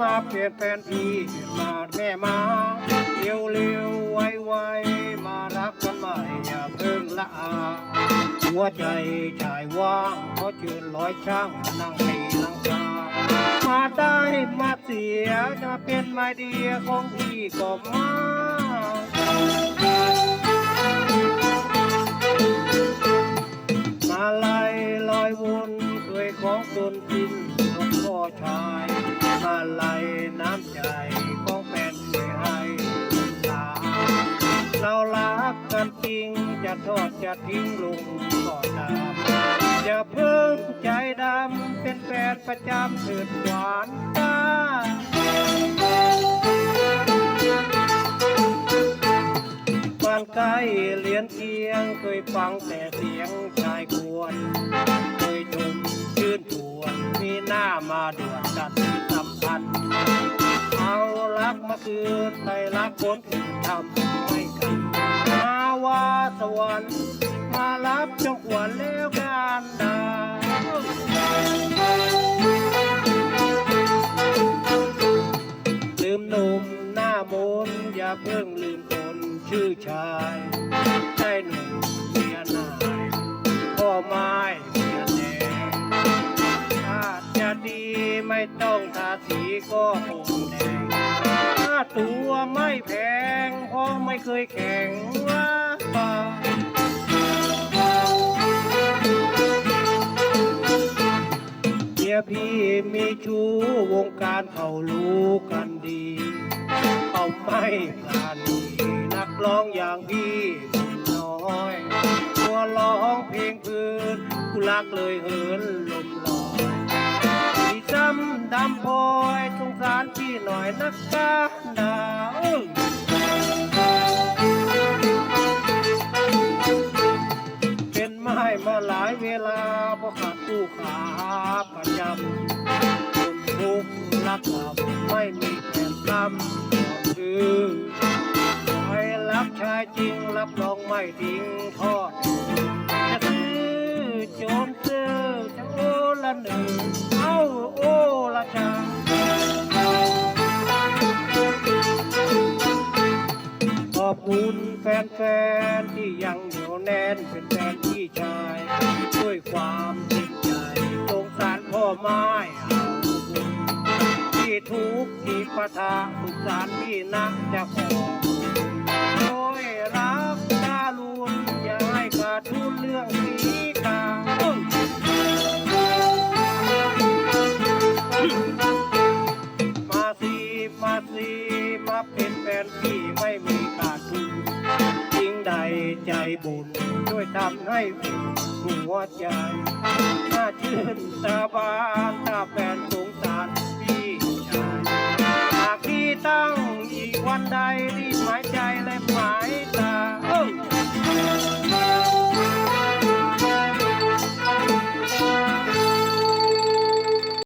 มาเปลี่ยนแฟนพี่มาแม่มาเร็วเร็วๆไวไวๆมารักกันใหม่อย่าเพิ่งละอาหัวใจชายว่างเพราะเชิญร้อยช่างนั่งตีลังกามาได้มาเสียจะเป็นไมาเดียของพี่ก็มามาันจริงจะทอดจะทิ้งลุงก็ตามอย่าเพิ่งใจดำเป็นแฟนประจำเถิดหวานตาบ้านใกล้เลียนเคียงเคยฟังแต่เสียงชายควร เคยชมชื่นชวนมีหน้ามาด่วนจัดสัมพันธ์เอารักมาคืนไทยรักคนอื่นทำไม สวรรค์มารับจงขวัญแล้วกันดาลืมหนุ่มหน้ามนอย่าเพิ่งลืมคนชื่อชายใช่หนุ่มเมียนายพ่อไม้เมียแดงถ้าจะดีไม่ต้องทาสีก็คงแดงถ้าตัวไม่แพงเพราะไม่เคยแข่งว่า เมียพี่มีชู้วงการเขารู้กันดีเขาไม่ปราณีนักร้องอย่างพี่น้อยตัวร้องเพลงพื้นกูรักเลยเหินลมลอยพี่จำดำพอยสงสารพี่หน่อยนักกาดา หลายเวลาบ่ขาดู้ขาประจำคนทุกข์รักกับไม่มีแผนกรรมคือใครรักชายจริงรับรองไม่ทิ้งทอด แฟนๆที่ยังเหนียวแน่นเป็นแฟนพี่ชาย ด้วยความจริงใจสงสารพ่อไม้ที่ทุกข์ที่ปะทะสงสารพี่นะจะขอโอ้ยรักดาลุนอย่าให้ขาดทุนเรื่องสีกามาสิมาสิมาเป็นแฟนพี่ บุญช่วยทำให้หัวใจน่าชื่นตาบานตาแฟนสงสาร